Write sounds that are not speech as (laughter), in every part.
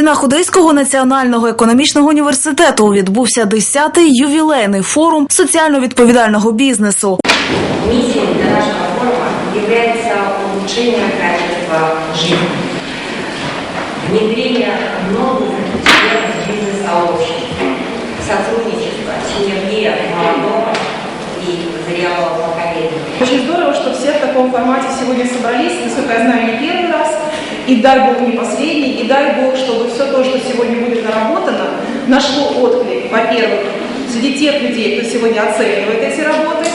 стінах Одеського національного економічного університету відбувся 10-й ювілейний форум соціально відповідального бізнесу. Миссией нашего форума является улучшение качества жизни, внедрение новых идей в бизнес-сообщество, сотрудничество, синергия молодого и зрелого поколения. Очень здорово, что все в таком формате сегодня собрались. Насколько я знаю, не первый раз И дай Бог не последний. И дай Бог, чтобы все то, что сегодня будет наработано, нашло отклик, во-первых, среди тех людей, кто сегодня оценивает эти работы,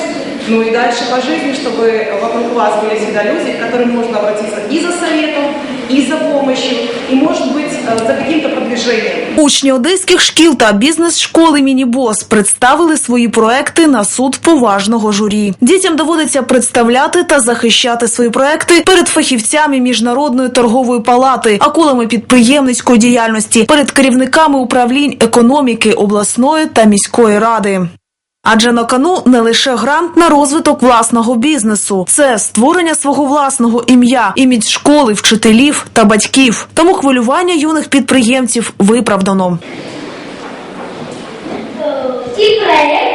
ну и дальше по жизни, чтобы вокруг вас были всегда люди, к которым можно обратиться и за советом, и за помощью, и, может быть, э, за каким-то продвижением. Учні одеських шкіл та бізнес-школи Мінібос представили свої проекти на суд поважного журі. Дітям доводиться представляти та захищати свої проекти перед фахівцями міжнародної торгової палати, акулами підприємницької діяльності, перед керівниками управлінь економіки обласної та міської ради. Адже на кону не лише грант на розвиток власного бізнесу, це створення свого власного ім'я, імідж школи, вчителів та батьків. Тому хвилювання юних підприємців виправдано. Ті проекта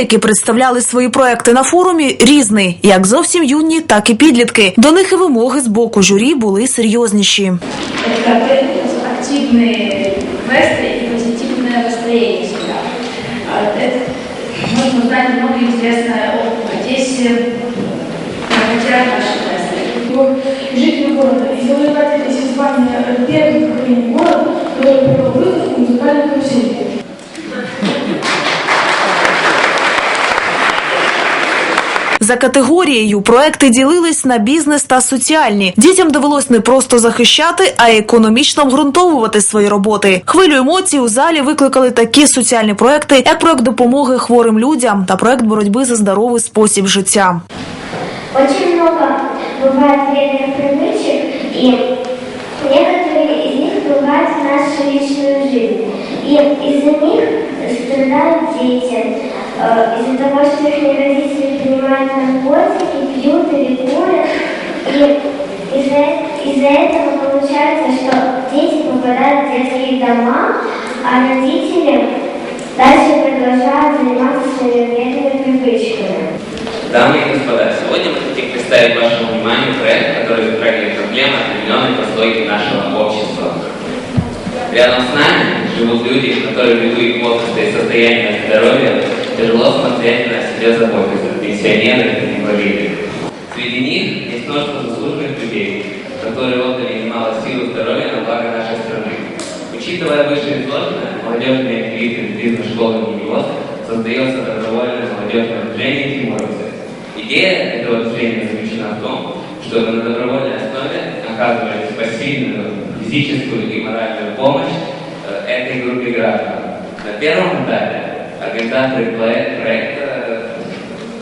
які представляли свої проекти на форумі, різний, як зовсім юні, так і підлітки. До них і вимоги з боку журі були серйозніші. это активные квесты и позитивное настроение всегда. А, Это можно узнать много интересного о Одессе, хотя наши квесты. жителей города и завоеватель из звания первых поколений города, который провел выход музыкальной карусели. За категорією проекти ділились на бізнес та соціальні. Дітям довелось не просто захищати, а й економічно обґрунтовувати свої роботи. Хвилю емоцій у залі викликали такі соціальні проекти, як проект допомоги хворим людям та проект боротьби за здоровий спосіб життя. Очень много бывает вредных привычек, и некоторые из них впливают в нашу личную жизнь. И из-за них страдают дети, э, Из-за того, что их родители принимают наркотики, пьют или курят. И из-за из-за этого получается, что дети попадают в детские дома, а родители дальше продолжают заниматься своими вредными привычками. Дамы и господа, сегодня мы хотим представить вашему вниманию проект, который затрагивает проблемы определенной прослойки нашего общества. Рядом с нами живут люди, которые в любые возрасты и состояния здоровья тяжело самостоятельно о себе заботятся, пенсионеры и инвалиды. Среди них есть множество заслуженных людей, которые отдали немало сил и здоровья на благо нашей страны. Учитывая вышеизложенное, молодежные активисты бизнес-школы МИОС создается добровольное молодежное движение «Тимуровцы». Идея этого движения заключена в том, чтобы на добровольной основе оказывать посильную физическую и моральную помощь э, этой группе граждан. На первом этапе организаторы проек- проекта э,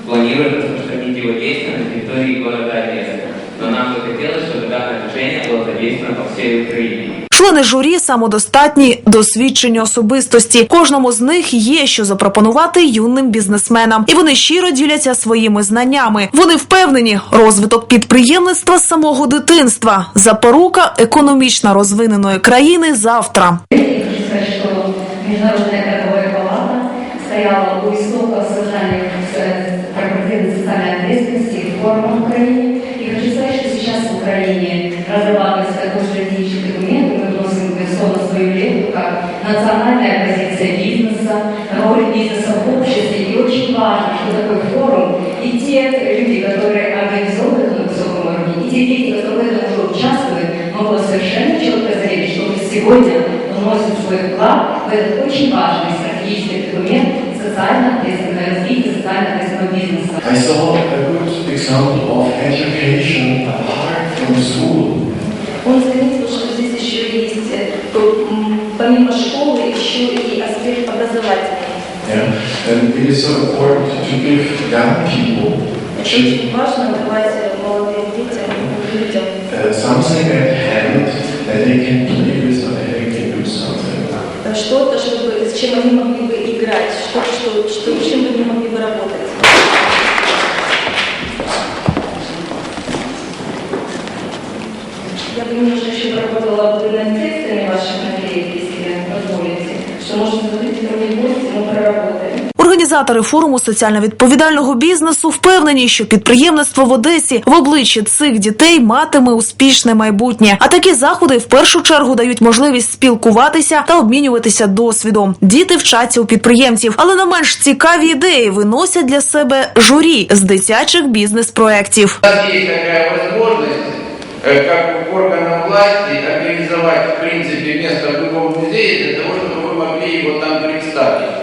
планируют распространить его действия на территории города Одессы. Но нам бы хотелось, чтобы данное движение было задействовано по всей Украине. Члени журі самодостатні, досвідчені особистості. Кожному з них є що запропонувати юним бізнесменам, і вони щиро діляться своїми знаннями. Вони впевнені, розвиток підприємництва з самого дитинства запорука економічно розвиненої країни завтра. Хочу стояла у истоков социальной, э, корпоративной социальной ответственности и реформы в Украине. И хочу сказать, что сейчас в Украине разрабатывается такой стратегический документ, и мы вносим безусловно свою лепту, как национальная позиция бизнеса, роль бизнеса в обществе. И очень важно, что такой форум, и те люди, которые организовывают на высоком уровне, и те дети, которые в этом уже участвуют, могут совершенно четко заявить, что мы сегодня вносим свой вклад в этот очень важный стратегический документ социально ответственного развития, социально ответственного бизнеса. I saw a good example of education apart from school. Он заметил, помимо школы еще и аспект образовательный. Yeah? And it is so important to give young people Очень важно давать молодым детям, людям uh, something at hand that they can play with or that they can do something. э, что-то, чтобы, с чем они могли бы играть, что, что, что, чем бы они могли бы работать. Я бы немножко еще поработала бы над текстами ваших наклеек, если позволите, что можно забыть про гости, мы проработаем. Організатори форуму соціально відповідального бізнесу впевнені, що підприємництво в Одесі в обличчі цих дітей матиме успішне майбутнє. А такі заходи в першу чергу дають можливість спілкуватися та обмінюватися досвідом. Діти вчаться у підприємців, але не менш цікаві ідеї виносять для себе журі з дитячих бізнес-проєктів. У нас есть такая возможность, э, как у органов власти, организовать, в принципе, место в любом музее для того, чтобы вы могли его там представить.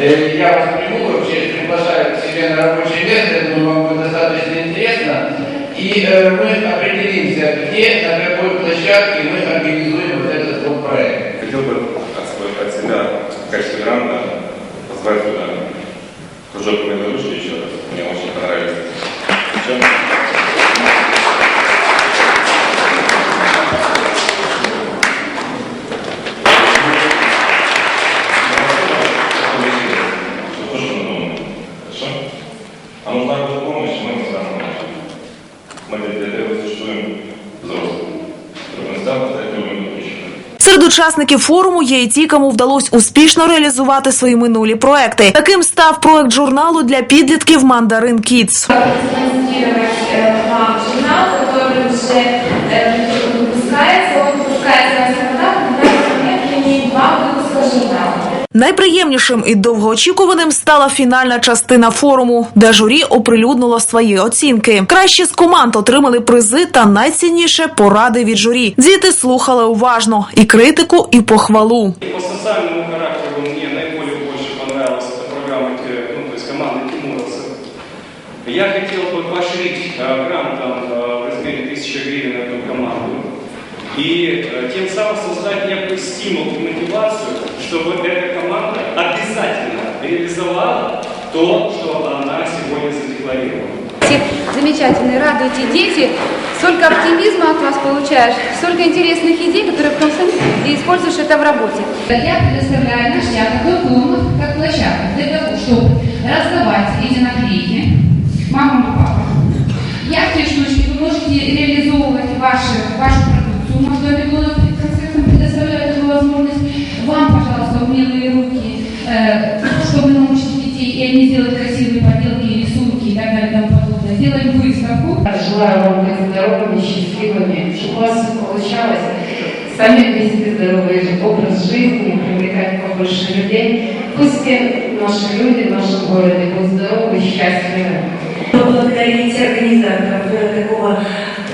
Э, Я вас приму, вообще приглашаю к себе на рабочее место, я думаю, вам будет достаточно интересно. И э, мы определимся, где, на какой площадке мы организуем вот этот вот проект. Учасників форуму є і ті, кому вдалося успішно реалізувати свої минулі проекти. Таким став проект журналу для підлітків Мандарин Кітс. журнал, який уже Найприємнішим і довгоочікуваним стала фінальна частина форуму, де журі оприлюднило свої оцінки. Кращі з команд отримали призи та найцінніше поради від журі. Діти слухали уважно і критику, і похвалу. По социальному характеру мне наиболее больше понравилась эта программа, те- ну, то есть команда тимуровцев. Я хотел бы поощрить э, грантом э, в размере 1000 гривен эту команду и э, тем самым создать некий стимул и мотивацию, Чтобы эта команда обязательно реализовала то, что она сегодня задекларировала. Все замечательные, радуете дети. Столько оптимизма от вас получаешь, столько интересных идей, которые потом сам и используешь это в работе. Я предоставляю наш театр готовым как площадку для того, чтобы раздавать эти наклейки э, (clears throat) чтобы научить детей, и они сделают красивые поделки, рисунки и так далее и тому подобное. Сделаем выставку. Желаю вам быть здоровыми, счастливыми, чтобы у вас все получалось. Сами вести здоровый образ жизни, привлекать побольше людей. Пусть все наши люди в нашем городе будут здоровы и счастливы. поблагодарить организаторов такого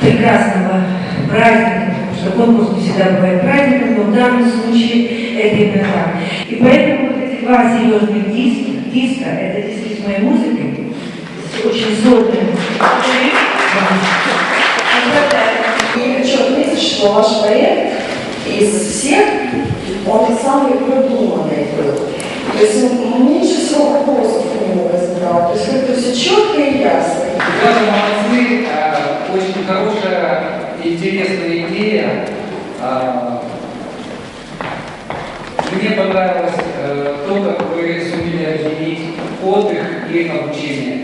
прекрасного праздника, потому что конкурс не всегда бывает праздником, но в данном случае это именно так. И поэтому два серьезных диска, диска это диски с моей музыкой, с очень сложными. И хочу отметить, что ваш проект из всех, он самый продуманный был. То есть он меньше всего вопросов у него возникало. То есть это все четко и ясно. Ребята молодцы, э, очень хорошая и интересная идея. А, Мне понравилось и обучение.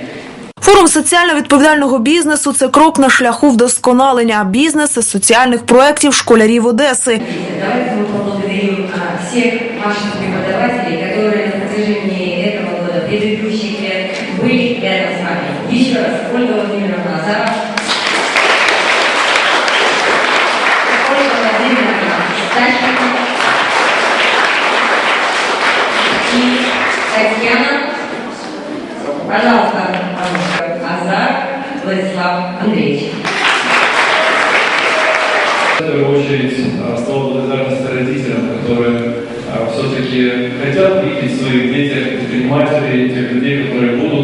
Форум соціально відповідального бізнесу це крок на шляху вдосконалення бізнесу соціальних проєктів школярів Одеси. Давайте мы поблагодарим а, всех ваших преподавателей, которые на протяжении этого года, предыдущих лет были пожалуйста, Азар Владислав Андреевич. В первую очередь а, слова благодарности родителям, которые все-таки хотят видеть своих детях предпринимателей, тех людей, которые будут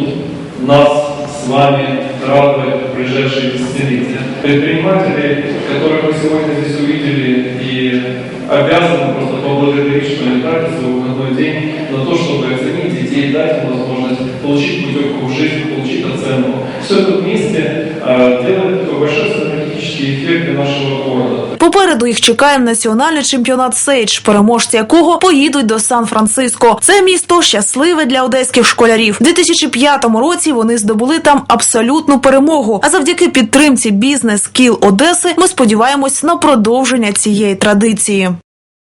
нас с вами радовать в ближайшие десятилетия. Предприниматели, которых мы сегодня здесь увидели, и обязаны просто поблагодарить поблагодарить, что они тратят свой выходной день на то, чтобы оценить детей, дать им возможность получить путевку в жизнь, получить оценку. Все это вместе э, делает такой большой синергетический эффект для нашего города. Попереду їх чекає національний чемпіонат Сейдж, переможці якого поїдуть до Сан-Франциско. Це місто щасливе для одеських школярів. У 2005 році вони здобули там абсолютну перемогу. А завдяки підтримці бізнес кіл Одеси ми сподіваємось на продовження цієї традиції.